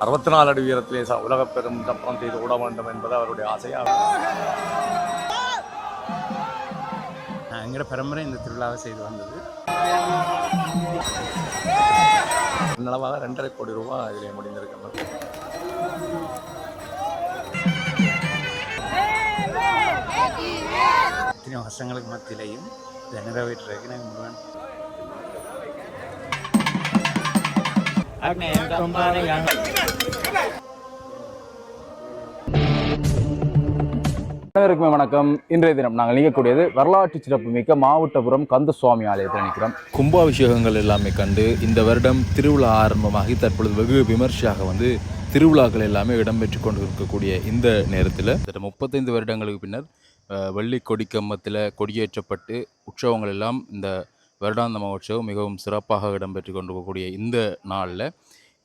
அறுபத்தி நாலு அடி உயரத்திலே உலகப் பெரும் தப்பம் செய்து விட வேண்டும் என்பது அவருடைய ஆசையாக எங்களோட பரம்பரை இந்த திருவிழாவை செய்து வந்தது. நிலவாக ரெண்டரை கோடி ரூபாய் இதிலே முடிந்திருக்கின்றது இத்தனை வருஷங்களுக்கு மத்தியிலையும் இதை நிறைவேற்றுறதுக்கு நாங்கள் முழுவன் அனைவருக்குமே வணக்கம். இன்றைய தினம் நாங்கள் நிற்கக்கூடியது வரலாற்று சிறப்புமிக்க மாவட்டபுரம் கந்தசுவாமி ஆலயத்தில் நிற்கிறோம். கும்பாபிஷேகங்கள் எல்லாமே கண்டு இந்த வருடம் திருவிழா ஆரம்பமாகி தற்பொழுது வெகு விமர்சையாக வந்து திருவிழாக்கள் எல்லாமே இடம்பெற்று கொண்டு இருக்கக்கூடிய இந்த நேரத்தில் முப்பத்தைந்து வருடங்களுக்கு பின்னர் வெள்ளி கொடிக்கம்பத்தில் கொடியேற்றப்பட்டு உற்சவங்கள் எல்லாம் இந்த வருடாந்த மகோற்சவம் மிகவும் சிறப்பாக இடம்பெற்று கொண்டிருக்கக்கூடிய இந்த நாளில்.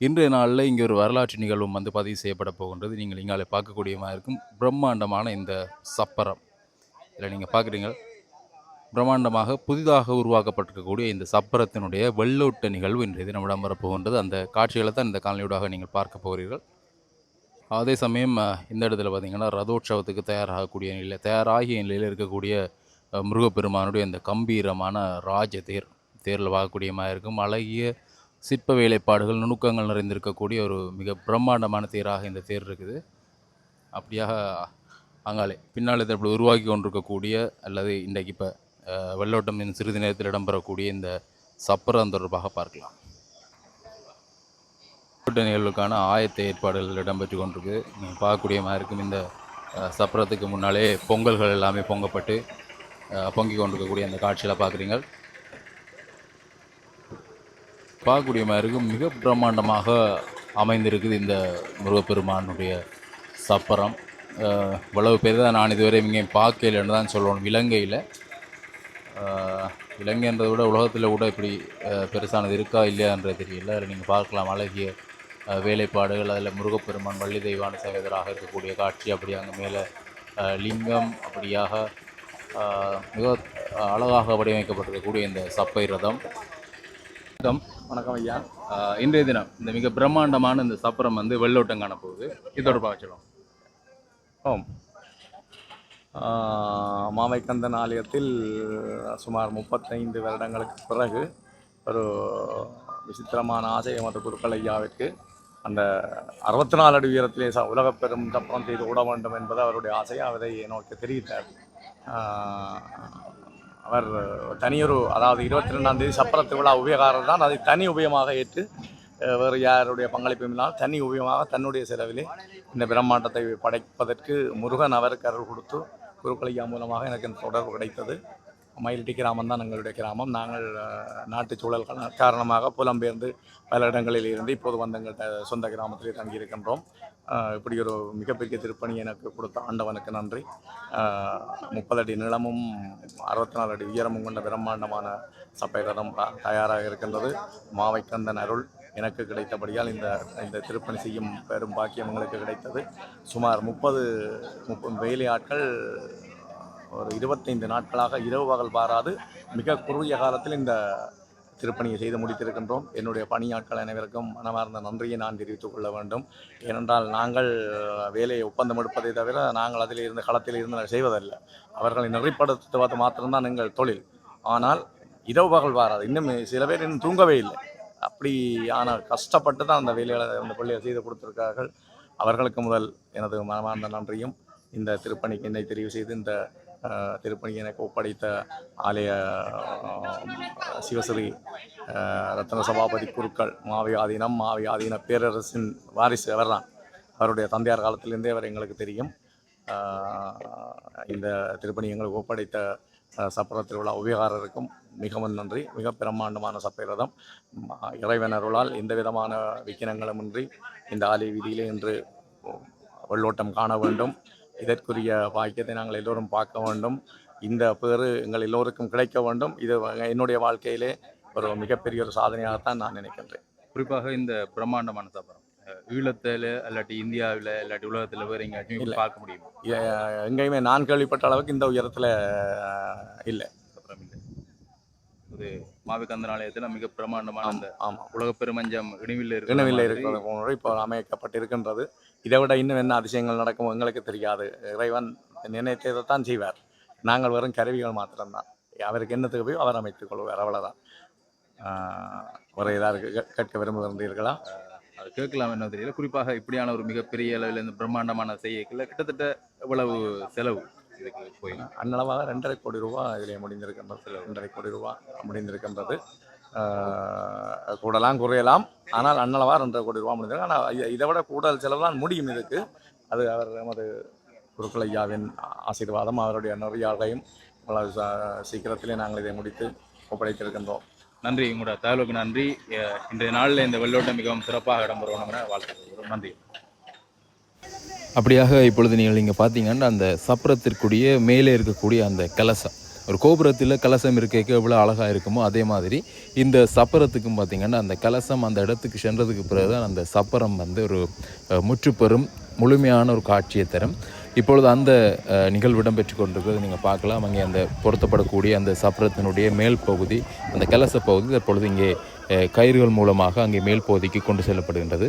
இன்றைய நாளில் இங்கே ஒரு வரலாற்று நிகழ்வும் வந்து பதிவு செய்யப்பட போகின்றது. நீங்கள் இங்காலே பார்க்கக்கூடியமாக இருக்கும் பிரம்மாண்டமான இந்த சப்பரம். இதில் நீங்கள் பார்க்குறீங்க. பிரம்மாண்டமாக புதிதாக உருவாக்கப்பட்டிருக்கக்கூடிய இந்த சப்பரத்தினுடைய வெள்ளோட்ட நிகழ்வு இன்றைய தினம் இடம்பெறப் அந்த காட்சிகளை தான் இந்த காலனியூடாக நீங்கள் பார்க்க போகிறீர்கள். அதே சமயம் இந்த இடத்துல பார்த்தீங்கன்னா ரதோற்சவத்துக்கு தயாராகக்கூடிய நிலையில் தயாராகிய நிலையில் இருக்கக்கூடிய முருகப்பெருமானுடைய அந்த கம்பீரமான ராஜ தேர் தேரில் பார்க்கக்கூடியமாக இருக்கும். அழகிய சிற்ப வேலைப்பாடுகள் நுணுக்கங்கள் நிறைந்திருக்கக்கூடிய ஒரு மிக பிரம்மாண்டமான தேராக இந்த தேர் இருக்குது. அப்படியாக அங்காலே பின்னால் தற்போது உருவாக்கி கொண்டிருக்கக்கூடிய அல்லது இன்றைக்கு இப்போ வெள்ளோட்டம் சிறிது நேரத்தில் இடம்பெறக்கூடிய இந்த சப்பரம் தொடர்பாக பார்க்கலாம். கூட்ட நிகழ்வுக்கான ஆயத்த ஏற்பாடுகள் இடம்பெற்று கொண்டிருக்கு. பார்க்கக்கூடிய மாதிரி இருக்கும். இந்த சப்பரத்துக்கு முன்னாலே பொங்கல்கள் எல்லாமே பொங்கப்பட்டு பொங்கிக் கொண்டிருக்கக்கூடிய அந்த காட்சியில் பார்க்குறீங்க பார்க்கக்கூடிய மாதிரி மிக பிரம்மாண்டமாக அமைந்திருக்குது இந்த முருகப்பெருமானுடைய சப்பரம். இவ்வளவு பேர் தான் நான் இதுவரை இங்கே பார்க்கலன்னு தான் சொல்லணும். இலங்கையில் இலங்கைன்றதை விட உலகத்தில் கூட இப்படி பெருசானது இருக்கா இல்லையான்றது தெரியல. அதில் நீங்கள் பார்க்கலாம் அழகிய வேலைப்பாடுகள் அதில் முருகப்பெருமான் வள்ளி தெய்வான சேவதராக இருக்கக்கூடிய காட்சி அப்படி அங்கே மேலே லிங்கம் அப்படியாக மிக அழகாக வடிவமைக்கப்பட்டிருக்கக்கூடிய இந்த சப்பை ரதம். வணக்கம் வணக்கம் ஐயா. இன்றைய தினம் இந்த மிக பிரம்மாண்டமான இந்த சப்பரம் வந்து வெள்ளோட்டம் காணப்போகுது. இது தொடர்பாக ஓம். மாமைக்கந்தன் ஆலயத்தில் சுமார் முப்பத்தைந்து வருடங்களுக்கு பிறகு ஒரு விசித்திரமான ஆசை எமது குருக்கள் ஐயாவிற்கு அந்த அறுபத்தி நாலு அடி உயரத்திலே ச உலகப்பெரும் செய்து விட வேண்டும் என்பது அவருடைய ஆசை அவரை நோக்கி தெரிவித்தார். அவர் தனியொரு அதாவது இருபத்தி ரெண்டாம் தேதி சப்பர திருவிழா உபயகாரர் தான். அதை தனி உபயமாக ஏற்று வேறு யாருடைய பங்களிப்பும் இல்லாமல் தனி உபயமாக தன்னுடைய செலவிலே இந்த பிரம்மாண்டத்தை படைப்பதற்கு முருகன் அவருக்கு அருள் கொடுத்து குருக்கலையா மூலமாக எனக்கு இந்த தொடர்பு கிடைத்தது. மயிலட்டி கிராமம் தான் எங்களுடைய கிராமம். நாங்கள் நாட்டு சூழல் காரணமாக புலம்பெயர்ந்து பல இடங்களில் இருந்து இப்போது வந்து எங்கள்கிட்ட சொந்த கிராமத்திலே தங்கியிருக்கின்றோம் இப்படி ஒரு மிகப்பெரிய திருப்பணி எனக்கு கொடுத்த ஆண்டவனுக்கு நன்றி. முப்பது அடி நீளமும் அறுபத்தி நாலு அடி உயரமும் கொண்ட பிரம்மாண்டமான சப்பை ரதம் தயாராக இருக்கின்றது. மாவைக்கந்தன் அருள் எனக்கு கிடைத்தபடியால் இந்த இந்த திருப்பணி செய்யும் பெரும் பாக்கியம் எங்களுக்கு கிடைத்தது. சுமார் முப்பது முப்பது வேலை ஆட்கள் ஒரு இருபத்தைந்து நாட்களாக இரவு பகல் பாராது. மிக குறுகிய காலத்தில் இந்த திருப்பணியை செய்து முடித்திருக்கின்றோம். என்னுடைய பணியாட்கள் அனைவருக்கும் மனமார்ந்த நன்றியை நான் தெரிவித்துக் கொள்ள வேண்டும். ஏனென்றால் நாங்கள் வேலையை ஒப்பந்தம் எடுப்பதை தவிர நாங்கள் அதில் இருந்து களத்தில் இருந்து செய்வதல்ல. அவர்களை நெறிப்படுத்துவது மாத்திரம்தான் எங்கள் தொழில். ஆனால் இரவு பகல் வாராது இன்னும் சில பேர் இன்னும் தூங்கவே இல்லை. அப்படி ஆனால் கஷ்டப்பட்டு தான் அந்த வேலைகளை அந்த பள்ளியை செய்து கொடுத்துருக்கார்கள் அவர்களுக்கு முதல் எனது மனமார்ந்த நன்றியும் இந்த திருப்பணிக்கு என்னை தெரிவு செய்து இந்த திருப்பணி எனக்கு ஒப்படைத்த ஆலய சிவசிறி சிவஸ்ரீ ரத்ன சபாபதி குருக்கள் மாவியாதீனம் மாவியாதீன பேரரசின் வாரிசு அவர்தான். அவருடைய தந்தையார் காலத்திலிருந்தே அவர் எங்களுக்கு தெரியும். இந்த திருப்பணி எங்களுக்கு ஒப்படைத்த அஹ், சப்பர திருவிழா மிகவும் நன்றி. மிக பிரம்மாண்டமான சப்பைரதம் இறைவனருளால் இறைவன் அருளால் எந்த விதமான விக்கினங்களுமின்றி இந்த ஆலய வீதியிலே இன்று வெள்ளோட்டம் காண வேண்டும். இதற்குரிய பாக்கியத்தை நாங்கள் எல்லோரும் பார்க்க வேண்டும். இந்த பேறு எங்கள் எல்லோருக்கும் கிடைக்க வேண்டும். இது என்னுடைய வாழ்க்கையிலே ஒரு மிகப்பெரிய ஒரு சாதனையாகத்தான் நான் நினைக்கின்றேன். குறிப்பாக இந்த பிரம்மாண்டமான அஹ் ஈழத்தில் இல்லாட்டி இந்தியாவில் இல்லாட்டி உலகத்தில் வேறு எங்கேயாச்சும். பார்க்க முடியுமா? எங்கேயுமே நான் கேள்விப்பட்ட அளவுக்கு இந்த உயரத்தில் இல்லை. இப்பொழுது மாவிகந்தன் ஆலயத்தில் மிக பிரமாண்டமான அந்த ஆமாம் உலக பெருமஞ்சம் இணைவில் இருக்கிற இனவில் மாதிரி இருக்கிறது போன்ற இப்போ அமைக்கப்பட்டிருக்கின்றது. இதை விட இன்னும் என்ன அதிசயங்கள் நடக்கும் எங்களுக்கு தெரியாது. இறைவன் நினைத்ததை தான் செய்வார். நாங்கள் வெறும் கருவிகள் மாத்திரம்தான். அவருக்கு என்ன தேவையோ அவர் அமைத்துக் கொள்வார். அவ்வளோதான் ஒரு ஏதாவது கேட்க விரும்புகின்றீர்களா அது கேட்கலாம் என்ன தெரியல. குறிப்பாக இப்படியான ஒரு மிகப்பெரிய அளவில் இந்த பிரம்மாண்டமான செய்யக்கில் கிட்டத்தட்ட எவ்வளவு செலவு? இதுக்கு போய். அன்னளவாக ரெண்டரை கோடி ரூபா இதிலே முடிந்திருக்கின்றது ரெண்டரை கோடி ரூபா முடிந்திருக்கின்றது. கூடலாம் குறையலாம். ஆனால் அன்னளவாக ரெண்டரை கோடி ரூபா முடிந்திருக்கு. ஆனால் இதை விட கூடுதல் செலவு தான் முடியும் இதுக்கு. அது அவர் நமது குருக்கள் ஐயாவின் ஆசீர்வாதம் அவருடைய நெறியாளையும் சீக்கிரத்திலே நாங்கள் இதை முடித்து ஒப்படைத்திருக்கின்றோம். நன்றி உங்களோட தகவலுக்கு நன்றி. இன்றைய நாளில் இந்த வெள்ளோட்டம் மிகவும் சிறப்பாக இடம்பெறணும் வாழ்த்துக்கிறோம் நன்றி. அப்படியாக இப்பொழுது நீங்கள் இங்கே பார்த்தீங்கன்னா அந்த சப்பரத்திற்குரிய மேலே இருக்கக்கூடிய அந்த கலசம். ஒரு கோபுரத்தில் கலசம் இருக்க எவ்வளோ அழகாக இருக்குமோ அதே மாதிரி இந்த சப்பரத்துக்கும் பார்த்தீங்கன்னா அந்த கலசம் அந்த இடத்துக்கு சென்றதுக்கு பிறகுதான் அந்த சப்பரம் வந்து ஒரு முற்றுப்பெறும் முழுமையான ஒரு காட்சியை தரும். இப்பொழுது அந்த நிகழ்வு இடம்பெற்று கொண்டிருக்கிறது. நீங்கள் பார்க்கலாம். அங்கே அந்த பொருத்தப்படக்கூடிய அந்த சப்பரத்தினுடைய மேல் பகுதி அந்த கலச பகுதி தற்பொழுது இங்கே கயிறுகள் மூலமாக அங்கே மேல் பகுதிக்கு கொண்டு செல்லப்படுகின்றது.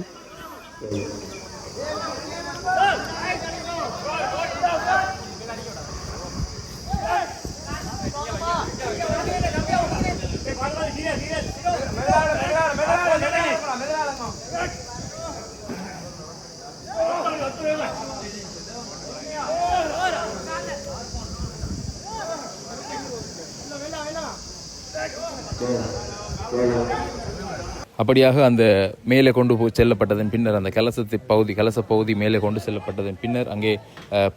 Então, olha. அப்படியாக அந்த மேலே கொண்டு போய் செல்லப்பட்டதன் பின்னர் அந்த கலசத்தை பகுதி கலச பகுதி மேலே கொண்டு செல்லப்பட்டதன் பின்னர் அங்கே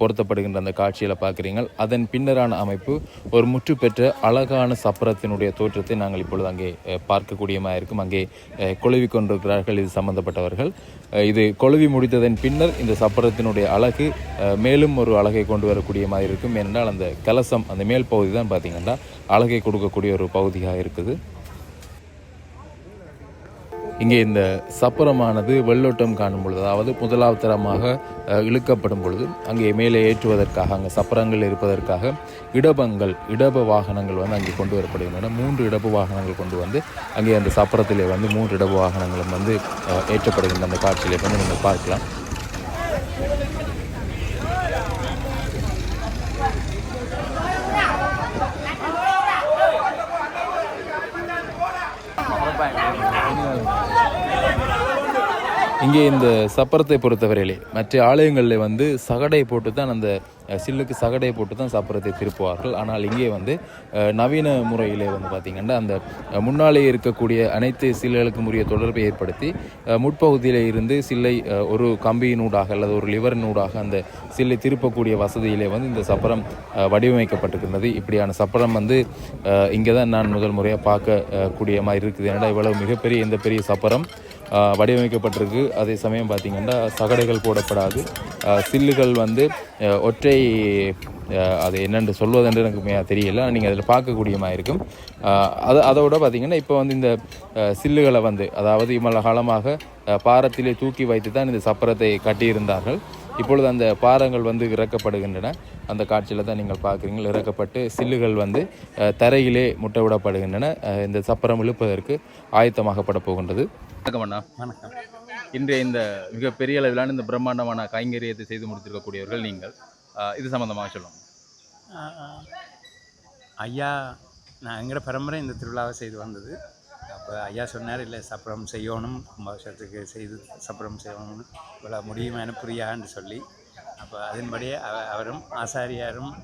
பொருத்தப்படுகின்ற அந்த காட்சியில் பார்க்குறீங்க அதன் பின்னரான அமைப்பு ஒரு முற்று பெற்ற அழகான சப்பரத்தினுடைய தோற்றத்தை நாங்கள் இப்பொழுது அங்கே பார்க்கக்கூடியமாக இருக்கும். அங்கே குழுவி கொண்டிருக்கிறார்கள். இது சம்பந்தப்பட்டவர்கள். இது கொழுவி முடித்ததன் பின்னர் இந்த சப்பரத்தினுடைய அழகு மேலும் ஒரு அழகை கொண்டு வரக்கூடிய மாதிரி இருக்கும். ஏனென்றால் அந்த கலசம் அந்த மேல் பகுதி தான் பார்த்திங்கன்னா அழகை கொடுக்கக்கூடிய ஒரு பகுதியாக இருக்குது. இங்கே இந்த சப்பரமானது வெள்ளோட்டம் காணும் பொழுது அதாவது முதலாவது தரமாக இழுக்கப்படும் பொழுது அங்கே மேலே ஏற்றுவதற்காக அங்கே சப்பரங்கள் இருப்பதற்காக இடபங்கள் இடப வாகனங்கள் வந்து அங்கே கொண்டு வரப்படுகின்றன மூன்று இடப்பு வாகனங்கள் கொண்டு வந்து அங்கே அந்த சப்பரத்திலே வந்து மூன்று இடப்பு வாகனங்களும் வந்து ஏற்றப்படுகின்ற அந்த காட்சியிலே வந்து நீங்கள் பார்க்கலாம். இங்கே இந்த சப்பரத்தை பொறுத்தவரையிலே மற்ற ஆலயங்களில் வந்து சகடை போட்டு தான் அந்த சில்லுக்கு சகடை போட்டு தான் சப்பரத்தை திருப்புவார்கள். ஆனால் இங்கே வந்து நவீன முறையிலே வந்து பார்த்திங்கன்னா அந்த முன்னாலே இருக்கக்கூடிய அனைத்து சில்லுகளுக்கும் உரிய தொடர்பை ஏற்படுத்தி முற்பகுதியில் இருந்து சில்லை ஒரு கம்பியினூடாக அல்லது ஒரு லிவரினூடாக அந்த சில்லை திருப்பக்கூடிய வசதியிலே வந்து இந்த சப்பரம் வடிவமைக்கப்பட்டிருக்கின்றது இப்படியான சப்பரம் வந்து இங்கே தான் நான் முதல் முறையாக பார்க்க கூடிய மாதிரி இருக்குது. ஏன்னா இவ்வளவு மிகப்பெரிய இந்த பெரிய சப்பரம் வடிவமைக்கப்பட்டிருக்கு. அதே சமயம் பார்த்திங்கன்னா சகடைகள் போடப்படாது. சில்லுகள் வந்து ஒற்றை அது என்னென்று சொல்வதென்று எனக்கு மே- தெரியல. நீங்கள் அதில் பார்க்கக்கூடியமாக இருக்கும். அது அதோட பார்த்திங்கன்னா இப்போ வந்து இந்த சில்லுகளை வந்து அதாவது இவ்வளோ காலமாக பாரத்திலே தூக்கி வைத்து தான் இந்த சப்பரத்தை கட்டியிருந்தார்கள். இப்பொழுது அந்த பாரங்கள் வந்து இறக்கப்படுகின்றன. அந்த காட்சியில் தான் நீங்கள் பார்க்குறீங்க இறக்கப்பட்டு சில்லுகள் வந்து தரையிலே முட்டை விடப்படுகின்றன இந்த சப்பரம் இழுப்பதற்கு ஆயத்தமாகப்பட போகின்றது. வணக்கம் அண்ணா. வணக்கம். இன்றைய இந்த மிகப்பெரிய அளவிலான இந்த பிரம்மாண்டமான கைங்கரியத்தை செய்து முடித்திருக்கக்கூடியவர்கள் நீங்கள். இது சம்பந்தமாக சொல்லுங்க. ஆஹ் ஐயா நான் எங்களோட பரம்பரை இந்த திருவிழாவை செய்து வந்தது. அப்போ ஐயா சொன்னார் இல்லை சப்பரம் செய்யணும் கும்பாபிஷேகத்துக்கு செய்து சப்பரம் செய்யணும்னு இவ்வளோ முடியுமான்னு புரியான்னு சொல்லி. அப்போ அதன்படியே அவ- அவரும் ஆசாரியாரும்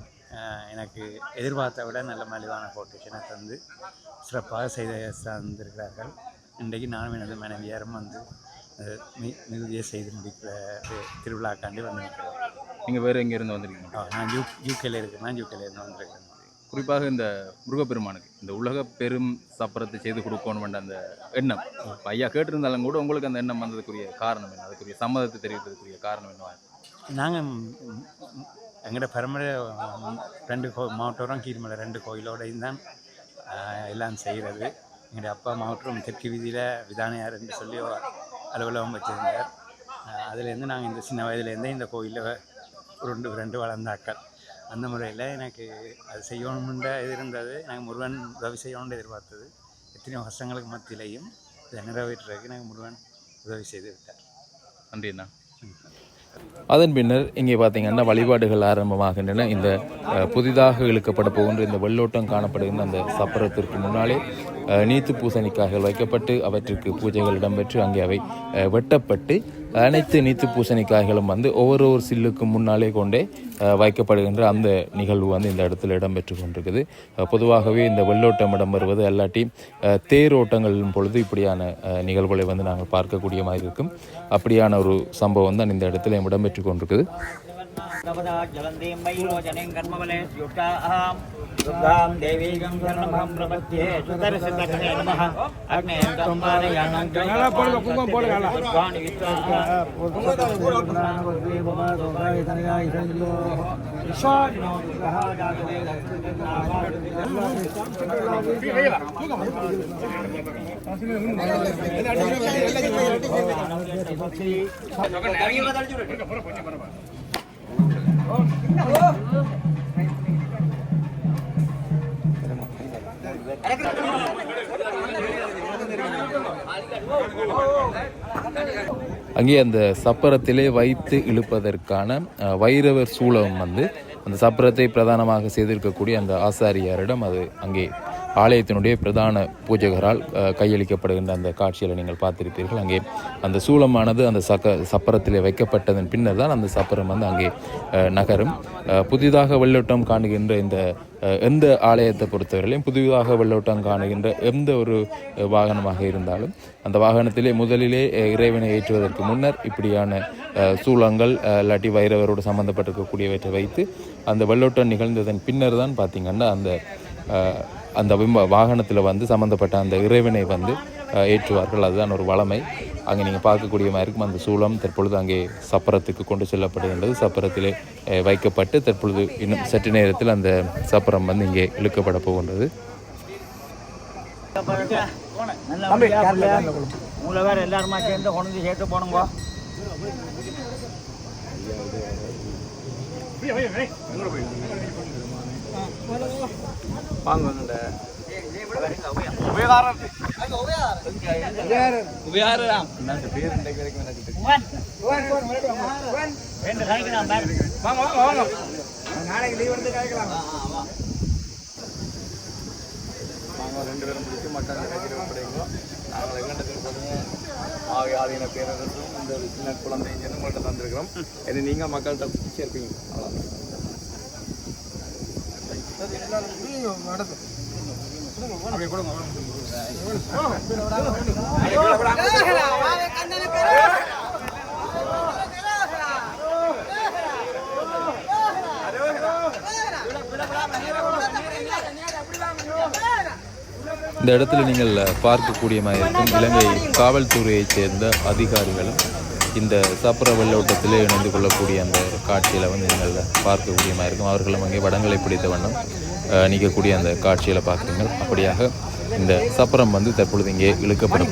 எனக்கு எதிர்பார்த்த விட நல்ல மலிவான கோட்டேஷனை தந்து சிறப்பாக செய்து தந்திருக்கிறார்கள். இன்றைக்கு நானும் எனது மனைவியாரும் வந்து மிகுதியை செய்து முடிக்கிற திருவிழாக்காண்டி வந்து நீங்கள் வேறு எங்கேருந்து வந்திருக்கீங்க? நான் யூ யூகேல இருக்கேன் நான் யூகேல இருந்து வந்திருக்கேன். குறிப்பாக இந்த முருகப்பெருமானுக்கு இந்த உலக பெரும் சப்பரத்தை செய்து கொடுக்கணும் அந்த எண்ணம் ஐயா கேட்டிருந்தாலும் கூட உங்களுக்கு அந்த எண்ணம் வந்ததுக்குரிய காரணம் என்ன? அதுக்குரிய சம்மதத்தை தெரிவித்ததுக்குரிய காரணம் என்னவா? நாங்கள் எங்களோட பரம்பரை ரெண்டு கோ மாவட்டம் கீழ்மலை ரெண்டு கோயிலோடையும் தான் எல்லாம் செய்கிறது எங்களுடைய அப்பா மாவட்டம் தெற்கு வீதியில் விதானையார் என்று சொல்லி அலுவலகம் வச்சுருந்தார். அதுலேருந்து நாங்கள் இந்த சின்ன வயதுலேருந்தே இந்த கோயிலில் உருண்டு ரெண்டு வளர்ந்தாக்கள். அந்த முறையில் எனக்கு அது செய்யணும்ன்ற இது இருந்தது. எனக்கு முருகன் உதவி செய்யணும்னு எதிர்பார்த்தது. எத்தனையோ கஷ்டங்களுக்கு மத்தியிலையும் இதை நிறைவேற்றுறதுக்கு எனக்கு முருகன் உதவி செய்து விட்டார். நன்றி அண்ணா. அதன் பின்னர் இங்கே பார்த்தீங்கன்னா வழிபாடுகள் ஆரம்பமாகின்றன. இந்த புதிதாக இழுக்கப்பட போகின்ற இந்த வெள்ளோட்டம் காணப்படுகின்ற அந்த சப்பரத்திற்கு முன்னாலே நீத்து பூசணிக்காய்கள் வைக்கப்பட்டு அவற்றிற்கு பூஜைகள் இடம்பெற்று அங்கே அவை வெட்டப்பட்டு அனைத்து நீத்து பூசணிக்காய்களும் வந்து ஒவ்வொரு ஒரு சில்லுக்கு முன்னாலே கொண்டே வைக்கப்படுகின்ற அந்த நிகழ்வு வந்து இந்த இடத்துல இடம்பெற்று கொண்டிருக்குது. பொதுவாகவே இந்த வெள்ளோட்டம் இடம்பெறுவது அல்லாட்டி அஹ், தேரோட்டங்களின் பொழுது இப்படியான நிகழ்வுகளை வந்து நாங்கள் பார்க்கக்கூடிய மாதிரி இருக்கும். அப்படியான ஒரு சம்பவம் தான் இந்த இடத்துல இடம்பெற்று கொண்டிருக்குது. ஜலந்தீம் வைரோஜனேம் கர்மபலே ஸ்யுட்டாஹாம் துர்காம் தேவீகம் சரணமகம் பிரபத்யே சுதர்சிதகே நமஹ அக்னேயம் தம்பாரயாணம் நல்லா போடுங்க குங்குமம் போடுங்க நல்லா சுகானி விஸ்வாசம் நிறைய அங்கே அந்த சப்பரத்திலே வைத்து இழுப்பதற்கான அஹ், வைரவர் சூலம் வந்து அந்த சப்பரத்தை பிரதானமாக செய்திருக்கக்கூடிய அந்த ஆசாரியாரிடம் அது அங்கே ஆலயத்தினுடைய பிரதான பூஜகரால் கையளிக்கப்படுகின்ற அந்த காட்சியில் நீங்கள் பார்த்திருப்பீர்கள். அங்கே அந்த சூலமானது அந்த சக்க சப்பரத்திலே வைக்கப்பட்டதன் பின்னர் தான் அந்த சப்பரம் வந்து அங்கே நகரும். புதிதாக வெள்ளோட்டம் காணுகின்ற இந்த எந்த ஆலயத்தை பொறுத்தவரையிலையும் புதிதாக வெள்ளோட்டம் காணுகின்ற எந்த ஒரு வாகனமாக இருந்தாலும் அந்த வாகனத்திலே முதலிலே இறைவனை ஏற்றுவதற்கு முன்னர் இப்படியான சூளங்கள் இல்லாட்டி வைரவரோடு சம்மந்தப்பட்டிருக்கக்கூடியவற்றை வைத்து அந்த வெள்ளோட்டம் நிகழ்ந்ததன் பின்னர் தான் பார்த்தீங்கன்னா அந்த அந்த வாகனத்தில் வந்து சம்மந்தப்பட்ட அந்த இறைவனை வந்து ஏற்றுவார்கள் அதுதான் ஒரு வளமை அங்கே நீங்கள் பார்க்கக்கூடிய மாதிரி இருக்கும் அந்த சூலம் தற்பொழுது அங்கே சப்பரத்துக்கு கொண்டு செல்லப்படுகின்றது சப்பரத்திலே வைக்கப்பட்டு தற்பொழுது இன்னும் சற்று நேரத்தில் அந்த சப்பரம் வந்து இங்கே இழுக்கப்பட போகின்றது உங்களை வேற எல்லாருமா சேர்ந்து கொண்டு வந்து சேர்த்து போனுங்க வாங்க வாங்க. ரெண்டு கணிக்கலாம் பாரு நாங்கள் ரெண்டு பேரும் பிடிச்சி மக்கள் நிகழ்ச்சி ஒப்படைங்கோ நாங்கள் எங்கண்டத்தில் போதுங்க ஆவி ஆதீன பேரரசும் இந்த சின்ன குழந்தை இங்கே உங்கள்கிட்ட தந்திருக்கிறோம். இது நீங்கள் மக்கள்கிட்ட இந்த இடத்துல நீங்கள் பார்க்கக்கூடிய மாதிரி இருக்கும் இலங்கை காவல்துறையைச் சேர்ந்த அதிகாரிகளும் இந்த சப்பர வெள்ளோட்டத்திலே இணைந்து கொள்ளக்கூடிய அந்த காட்சியில் வந்து நீங்கள் பார்க்கக்கூடிய மாதிரி இருக்கும் அவர்களும் அங்கே வடங்களை பிடித்த வண்ணம். நிற்கக்கூடிய அந்த காட்சியில் பார்க்குறீங்க. அப்படியாக இந்த சப்பரம் வந்து தற்பொழுது இங்கே இழுக்கப்பட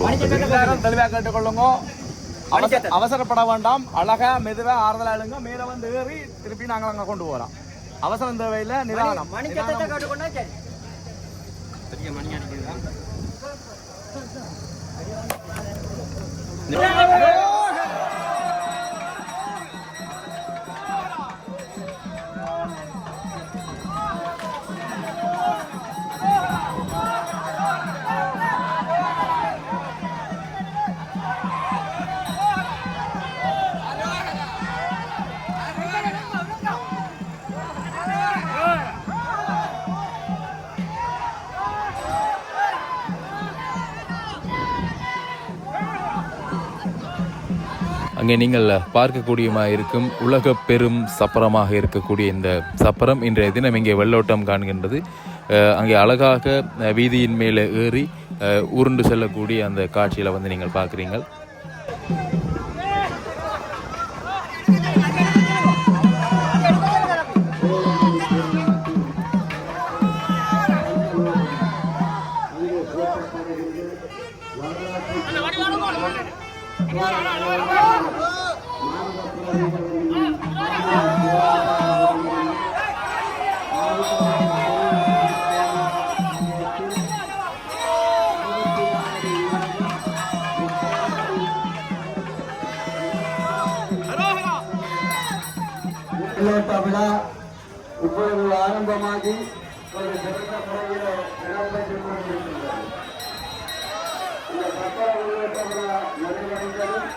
அவசர- அவசரப்பட வேண்டாம். அழகா மெதுவா ஆறுதலா எழுங்க மேல வந்து ஏறி திருப்பி நாங்கள் அங்க கொண்டு போறோம் அவசரம் தேவையில்லை நிதானம். நிதானம். அங்கே நீங்கள் பார்க்கக்கூடியமாக இருக்கும் உலக பெரும் சப்பரமாக இருக்கக்கூடிய இந்த சப்பரம் இன்றைய தினம் இங்கே வெள்ளோட்டம் காண்கின்றது. அங்கே அழகாக வீதியின் மேலே ஏறி உருண்டு செல்லக்கூடிய அந்த காட்சியில் வந்து நீங்கள் பார்க்குறீங்கள் வெள்ளோட்ட விழா இப்பொழுது ஆரம்பமாகி ஒரு சிறந்த முறையில் இடம்பெற்றுக் கொண்டிருக்கின்றது. இந்த சக்கர வெள்ளோட்ட விழா நிறைவடைந்ததும்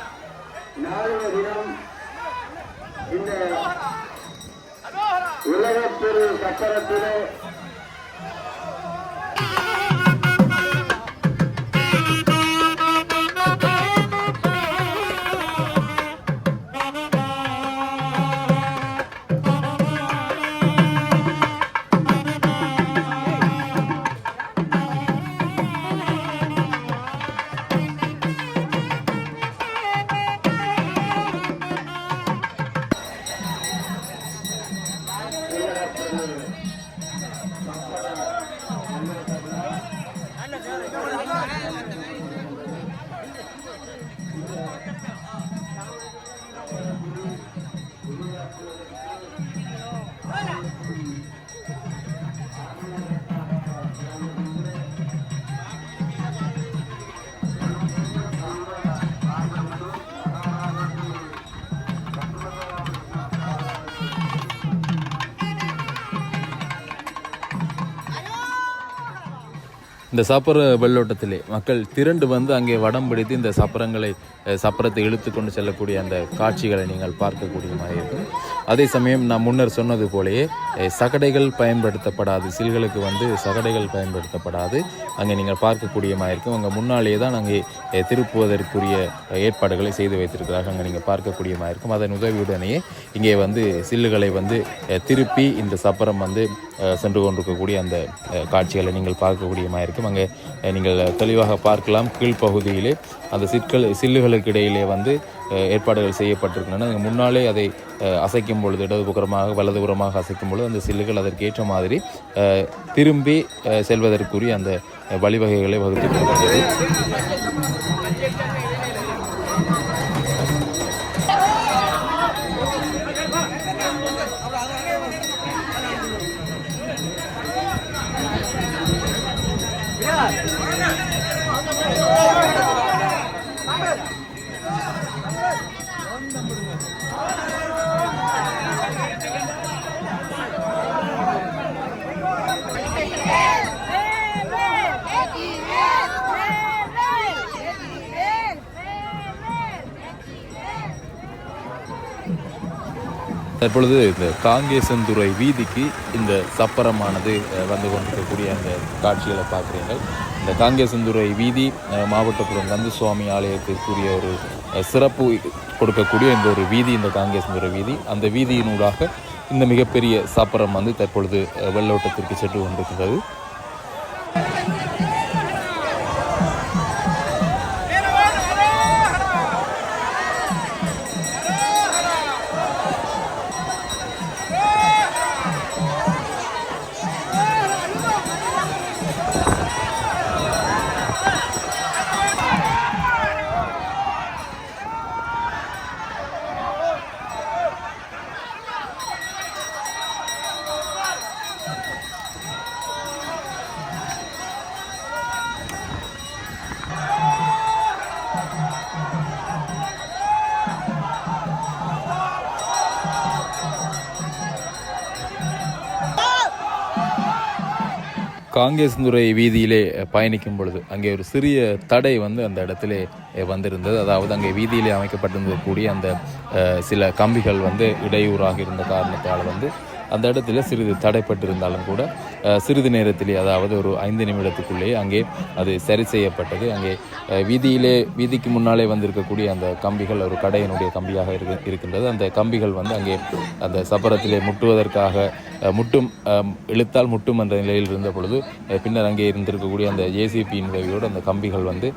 நாளைய தினம் இந்த உலகப்பெரு சக்கரத்திலே இந்த சப்பர வெள்ளோட்டத்திலே மக்கள் திரண்டு வந்து அங்கே வடம் பிடித்து இந்த சப்பரங்களை சப்பரத்தை இழுத்து கொண்டு செல்லக்கூடிய அந்த காட்சிகளை நீங்கள் பார்க்கக்கூடிய மாதிரி இருக்கும். அதே சமயம் நான் முன்னர் சொன்னது போலேயே சகடைகள் பயன்படுத்தப்படாது. சில்களுக்கு வந்து சகடைகள் பயன்படுத்தப்படாது. அங்கே நீங்கள் பார்க்கக்கூடிய மாதிரி இருக்கும். அங்கே முன்னாலேயே தான் அங்கே திருப்புவதற்குரிய ஏற்பாடுகளை செய்து வைத்திருக்கிறார்கள். அங்கே நீங்கள் பார்க்கக்கூடிய மாதிரி இருக்கும். அதன் உதவியுடனேயே இங்கே வந்து சில்லுகளை வந்து திருப்பி இந்த சப்பரம் வந்து சென்று கொண்டிருக்கக்கூடிய அந்த காட்சிகளை நீங்கள் பார்க்கக்கூடிய மாதிரி இருக்கும் அங்கே நீங்கள் தெளிவாக பார்க்கலாம். கீழ்ப்பகுதியிலே அந்த சிற்கள் சில்லுகளுக்கு இடையிலே வந்து ஏற்பாடுகள் செய்யப்பட்டிருக்கின்றன. முன்னாலே அதை அசைக்கும் பொழுது இடதுபுறமாக வலதுபுறமாக அசைக்கும் பொழுது அந்த சில்லுகள் அதற்கேற்ற மாதிரி திரும்பி செல்வதற்குரிய அந்த வழிவகைகளை வகுத்து தற்பொழுது இந்த காங்கேசன்துறை வீதிக்கு இந்த சப்பரமானது வந்து கொண்டிருக்கக்கூடிய அந்த காட்சிகளை பார்க்குறீங்கள் இந்த காங்கேசன்துறை வீதி மாவட்டப்புறம் மாவட்டப்புறம் கந்தசுவாமி ஆலயத்திற்குரிய ஒரு சிறப்பு கொடுக்கக்கூடிய இந்த ஒரு வீதி இந்த காங்கேசன்துறை வீதி. அந்த வீதியினூடாக இந்த மிகப்பெரிய சப்பரம் வந்து தற்பொழுது வெள்ளோட்டத்திற்கு சென்று கொண்டிருக்கிறது. காங்கேசந்துறை வீதியிலே பயணிக்கும் பொழுது அங்கே ஒரு சிறிய தடை வந்து அந்த இடத்துல வந்திருந்தது. அதாவது அங்கே வீதியிலே அமைக்கப்பட்டிருந்தக்கூடிய அந்த சில கம்பிகள் வந்து இடையூறாக இருந்த காரணத்தால் வந்து அந்த இடத்துல சிறிது தடைப்பட்டிருந்தாலும் கூட சிறிது நேரத்திலே அதாவது ஒரு ஐந்து நிமிடத்துக்குள்ளேயே அங்கே அது சரி செய்யப்பட்டது. அங்கே வீதியிலே வீதிக்கு முன்னாலே வந்திருக்கக்கூடிய அந்த கம்பிகள் ஒரு கடையினுடைய கம்பியாக இருக்கு இருக்கின்றது. அந்த கம்பிகள் வந்து அங்கே அந்த சப்பரத்திலே முட்டுவதற்காக முட்டும் அஹ், இழுத்தால் முட்டும் என்ற நிலையில் இருந்த பொழுது பின்னர் அங்கே இருந்திருக்கக்கூடிய அந்த ஏசிபியின் உதவியோடு அந்த கம்பிகள் வந்து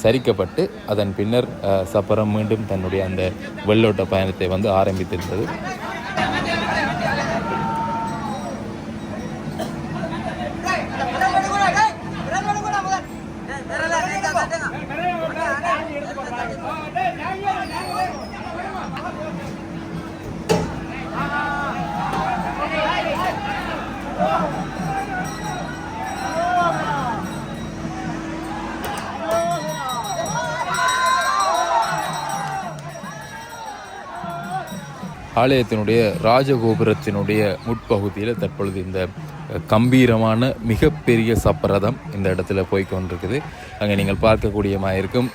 சரிக்கப்பட்டு அதன் பின்னர் சப்பரம் மீண்டும் தன்னுடைய அந்த வெள்ளோட்ட பயணத்தை வந்து ஆரம்பித்திருந்தது. ஆலயத்தினுடைய ராஜகோபுரத்தினுடைய முற்பகுதியில் தற்பொழுது இந்த கம்பீரமான மிகப்பெரிய சப்பரதம் இந்த இடத்துல போய் கொண்டிருக்குது அங்கே நீங்கள் பார்க்கக்கூடிய இருக்கும்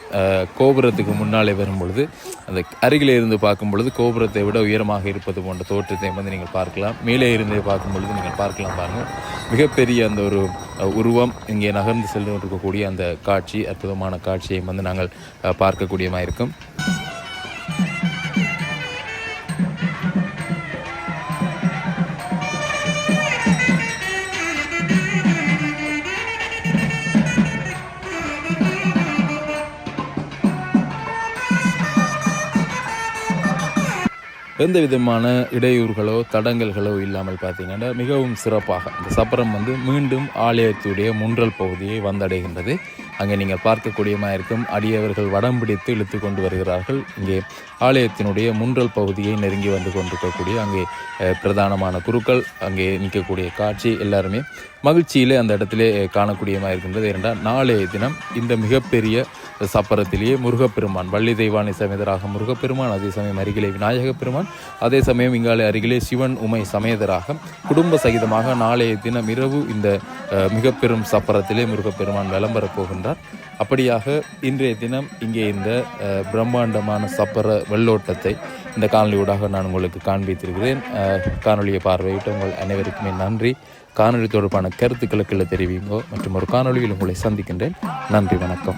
கோபுரத்துக்கு முன்னாலே வரும் பொழுது அந்த அருகிலே இருந்து பார்க்கும் பொழுது கோபுரத்தை விட உயரமாக இருப்பது போன்ற தோற்றத்தை வந்து நீங்கள் பார்க்கலாம். மேலே இருந்தே பார்க்கும் பொழுது நீங்கள் பார்க்கலாம் பாருங்கள் மிகப்பெரிய அந்த ஒரு உருவம் இங்கே நகர்ந்து சென்று இருக்கக்கூடிய அந்த காட்சி அற்புதமான காட்சியை வந்து நாங்கள் அஹ், பார்க்கக்கூடியமாக இருக்கும் எந்த விதமான இடையூறுகளோ தடங்கல்களோ இல்லாமல் பார்த்தீங்கன்னா மிகவும் சிறப்பாக. இந்த சப்பரம் வந்து மீண்டும் ஆலயத்துடைய முன்றல் பகுதியை வந்தடைகின்றது. அங்கே நீங்கள் பார்க்கக்கூடியமாக இருக்கும் அடியவர்கள் வடம் பிடித்து இழுத்து கொண்டு வருகிறார்கள். இங்கே ஆலயத்தினுடைய முன்றல் பகுதியை நெருங்கி வந்து கொண்டிருக்கக்கூடிய அங்கே பிரதானமான குருக்கள் அங்கே நிற்கக்கூடிய காட்சி எல்லாருமே மகிழ்ச்சியிலே அந்த இடத்திலே காணக்கூடியமாக இருக்கின்றது. ஏனென்றால் நாளைய தினம் இந்த மிகப்பெரிய சப்பரத்திலேயே முருகப்பெருமான் வள்ளி தெய்வானை சமேதராக முருகப்பெருமான் அதே சமயம் அருகிலே விநாயக பெருமான் அதே சமயம் இங்காலே அருகிலே சிவன் உமை சமேதராக குடும்ப சகிதமாக நாளைய தினம் இரவு இந்த மிகப்பெரும் சப்பரத்திலே முருகப்பெருமான் விளம்பரப் போகின்றார். அப்படியாக இன்றைய தினம் இங்கே இந்த பிரம்மாண்டமான சப்பர வெள்ளோட்டத்தை இந்த காணொலியூடாக நான் உங்களுக்கு காண்பித்திருக்கிறேன். காணொலியை பார்வையிட்ட உங்கள் அனைவருக்குமே நன்றி. காணொலி தொடர்பான கருத்துக்களுக்கு தெரிவிங்கோ மற்றும் ஒரு காணொலியில் உங்களை சந்திக்கின்றேன். நன்றி வணக்கம்.